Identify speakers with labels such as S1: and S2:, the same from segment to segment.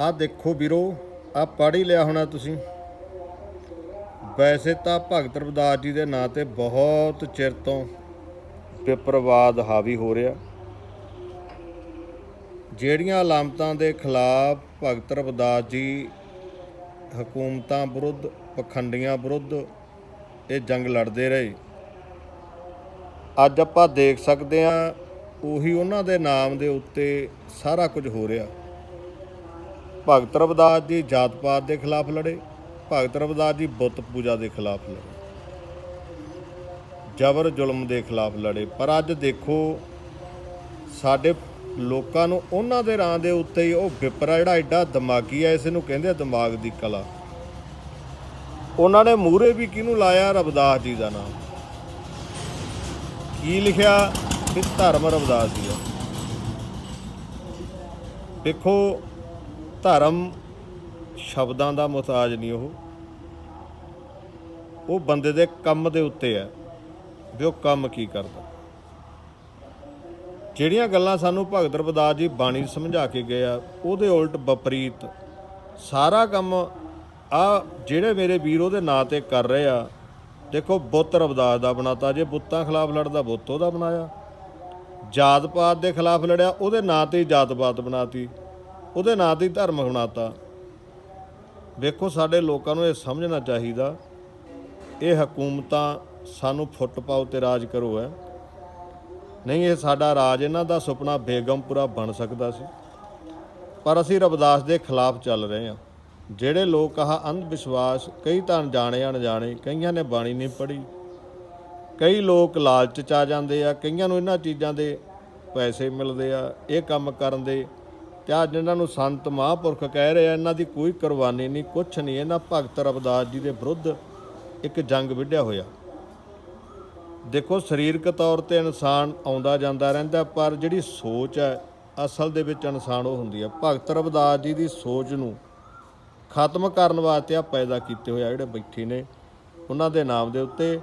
S1: ਆਹ ਦੇਖੋ ਵੀਰੋ ਆ ਪੜ੍ਹ ਹੀ ਲਿਆ ਹੋਣਾ ਤੁਸੀਂ। ਵੈਸੇ ਤਾਂ ਭਗਤ ਰਵਿਦਾਸ ਜੀ ਦੇ ਨਾਂ ਤੇ ਬਹੁਤ ਚਿਰ ਤੋਂ ਵਿਪਰਵਾਦ ਹਾਵੀ ਹੋ ਰਿਹਾ। ਜਿਹੜੀਆਂ ਅਲਾਮਤਾਂ ਦੇ ਖਿਲਾਫ ਭਗਤ ਰਵਿਦਾਸ ਜੀ ਹਕੂਮਤਾਂ ਵਿਰੁੱਧ, ਪਖੰਡੀਆਂ ਵਿਰੁੱਧ ਇਹ ਜੰਗ ਲੜਦੇ ਰਹੇ। ਅੱਜ ਆਪਾਂ ਦੇਖ ਸਕਦੇ ਹਾਂ, ਉਹੀ ਉਹਨਾਂ ਦੇ ਨਾਮ ਦੇ ਉੱਤੇ ਸਾਰਾ ਕੁਝ ਹੋ ਰਿਹਾ। ਭਗਤ ਰਵਦਾਸ ਜੀ ਜਾਤ ਪਾਤ ਦੇ ਖਿਲਾਫ ਲੜੇ, ਭਗਤ ਰਵਦਾਸ ਜੀ ਬੁੱਤ ਪੂਜਾ ਦੇ ਖਿਲਾਫ ਲੜੇ। ਜ਼ਬਰ ਜ਼ੁਲਮ ਦੇ ਖਿਲਾਫ ਲੜੇ। ਪਰ ਅੱਜ ਦੇਖੋ, ਸਾਡੇ ਲੋਕਾਂ ਨੂੰ ਉਹਨਾਂ ਦੇ ਰਾਂ ਦੇ ਉੱਤੇ ਹੀ ਉਹ ਵਿਪਰਾ ਜਿਹੜਾ ਐਡਾ ਦਿਮਾਗੀ ਹੈ ਇਸ ਨੂੰ ਕਹਿੰਦੇ ਆ ਦਿਮਾਗ ਦੀ ਕਲਾ। ਉਹਨਾਂ ਨੇ ਮੂਹਰੇ ਵੀ ਕਿਹਨੂੰ ਲਾਇਆ? ਰਵਿਦਾਸ ਜੀ ਦਾ ਨਾਮ। ਕੀ ਲਿਖਿਆ? ਕਿ ਧਰਮ ਰਵਿਦਾਸ ਜੀ ਦਾ। ਦੇਖੋ ਧਰਮ ਸ਼ਬਦਾਂ ਦਾ ਮੁਹਤਾਜ ਨਹੀਂ ਉਹ। ਉਹ ਬੰਦੇ ਦੇ ਕੰਮ ਦੇ ਉੱਤੇ ਹੈ ਵੀ ਉਹ ਕੰਮ ਕੀ ਕਰਦਾ। ਜਿਹੜੀਆਂ ਗੱਲਾਂ ਸਾਨੂੰ ਭਗਤ ਰਵਦਾਸ ਜੀ ਬਾਣੀ ਸਮਝਾ ਕੇ ਗਏ ਆ, ਉਹਦੇ ਉਲਟ ਵਿਪਰੀਤ ਸਾਰਾ ਕੰਮ ਆ ਜਿਹੜੇ ਮੇਰੇ ਵੀਰ ਉਹਦੇ ਨਾਂ ਤੇ ਕਰ ਰਹੇ ਆ, ਦੇਖੋ ਬੁੱਤ ਰਵਦਾਸ ਦਾ ਬਣਾਤਾ, ਜੇ ਬੁੱਤਾਂ ਖਿਲਾਫ ਲੜਦਾ ਬੁੱਤ ਉਹਦਾ ਬਣਾਇਆ। ਜਾਤ ਪਾਤ ਦੇ ਖਿਲਾਫ ਲੜਿਆ, ਉਹਦੇ ਨਾਂ ਤੇ ਹੀ ਜਾਤ ਪਾਤ ਬਣਾਤੀ। ਉਹਦੇ ਨਾਂ ਤੇ ਧਰਮ ਬਣਾਤਾ ਵੇਖੋ, ਸਾਡੇ ਲੋਕਾਂ ਨੂੰ ਇਹ ਸਮਝਣਾ ਚਾਹੀਦਾ, ਇਹ ਹਕੂਮਤਾਂ ਸਾਨੂੰ ਫੁੱਟ ਪਾਓ ਤੇ ਰਾਜ ਕਰੋ ਹੈ। ਨਹੀਂ, ਇਹ ਸਾਡਾ ਰਾਜ, ਇਹਨਾਂ ਦਾ ਸੁਪਨਾ ਬੇਗਮਪੁਰਾ ਬਣ ਸਕਦਾ ਸੀ। ਪਰ ਅਸੀਂ ਰਬਦਾਸ ਦੇ ਖਿਲਾਫ ਚੱਲ ਰਹੇ ਹਾਂ। ਜਿਹੜੇ ਲੋਕ ਆਹ ਅੰਧ ਵਿਸ਼ਵਾਸ ਕਈ ਤਾਂ ਅਣਜਾਣੇ ਅਣਜਾਣੇ, ਕਈਆਂ ਨੇ ਬਾਣੀ ਨਹੀਂ ਪੜ੍ਹੀ। ਕਈ ਲੋਕ ਲਾਲਚ ਚ ਆ ਜਾਂਦੇ ਆ, ਕਈਆਂ ਨੂੰ ਇਹਨਾਂ ਚੀਜ਼ਾਂ ਦੇ ਪੈਸੇ ਮਿਲਦੇ ਆ, ਇਹ ਕੰਮ ਕਰਨ ਦੇ ਤੇ ਅੱਜ ਇਹਨਾਂ ਨੂੰ ਸੰਤ ਮਹਾਂਪੁਰਖ ਕਹਿ ਰਹੇ ਆ, ਇਹਨਾਂ ਦੀ ਕੋਈ ਕੁਰਬਾਨੀ ਨਹੀਂ, ਕੁਛ ਨਹੀਂ। ਇਹਨਾਂ ਭਗਤ ਰਵਿਦਾਸ ਜੀ ਦੇ ਵਿਰੁੱਧ ਇੱਕ ਜੰਗ ਵਿੱਢਿਆ ਹੋਇਆ। ਦੇਖੋ, ਸਰੀਰਕ ਤੌਰ ਤੇ ਇਨਸਾਨ ਆਉਂਦਾ ਜਾਂਦਾ ਰਹਿੰਦਾ, ਪਰ ਜਿਹੜੀ ਸੋਚ ਹੈ, ਅਸਲ ਦੇ ਵਿੱਚ ਇਨਸਾਨ ਉਹ ਹੁੰਦੀ ਹੈ। ਭਗਤ ਰਵਿਦਾਸ ਜੀ ਦੀ ਸੋਚ ਨੂੰ ਖਤਮ ਕਰਨ ਵਾਸਤੇ ਆ ਪੈਦਾ ਕੀਤੇ ਹੋਏ ਆ ਜਿਹੜੇ ਬੈਠੇ ਨੇ, ਉਹਨਾਂ ਦੇ ਨਾਮ ਦੇ ਉੱਤੇ।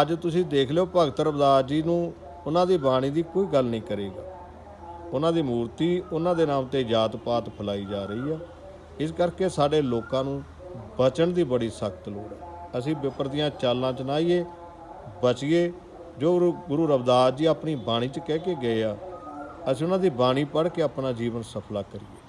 S1: ਅੱਜ ਤੁਸੀਂ ਦੇਖ ਲਿਓ, ਭਗਤ ਰਵਿਦਾਸ ਜੀ ਨੂੰ ਉਹਨਾਂ ਦੀ ਬਾਣੀ ਦੀ ਕੋਈ ਗੱਲ ਨਹੀਂ ਕਰੇਗਾ। ਉਹਨਾਂ ਦੀ ਮੂਰਤੀ ਉਹਨਾਂ ਦੇ ਨਾਮ ਤੇ ਜਾਤ ਪਾਤ ਫੈਲਾਈ ਜਾ ਰਹੀ ਆ। ਇਸ ਕਰਕੇ ਸਾਡੇ ਲੋਕਾਂ ਨੂੰ ਬਚਣ ਦੀ ਬੜੀ ਸਖਤ ਲੋੜ ਹੈ ਅਸੀਂ ਵਿਪਰ ਦੀਆਂ ਚਾਲਾਂ ਚ ਨਾ ਆਈਏ, ਬਚੀਏ, ਜੋ ਗੁਰੂ- ਗੁਰੂ ਰਵਿਦਾਸ ਜੀ ਆਪਣੀ ਬਾਣੀ ਚ ਕਹਿ ਕੇ ਗਏ ਆ, ਅਸੀਂ ਉਹਨਾਂ ਦੀ ਬਾਣੀ ਪੜ੍ਹ ਕੇ ਆਪਣਾ ਜੀਵਨ ਸਫਲਾ ਕਰੀਏ।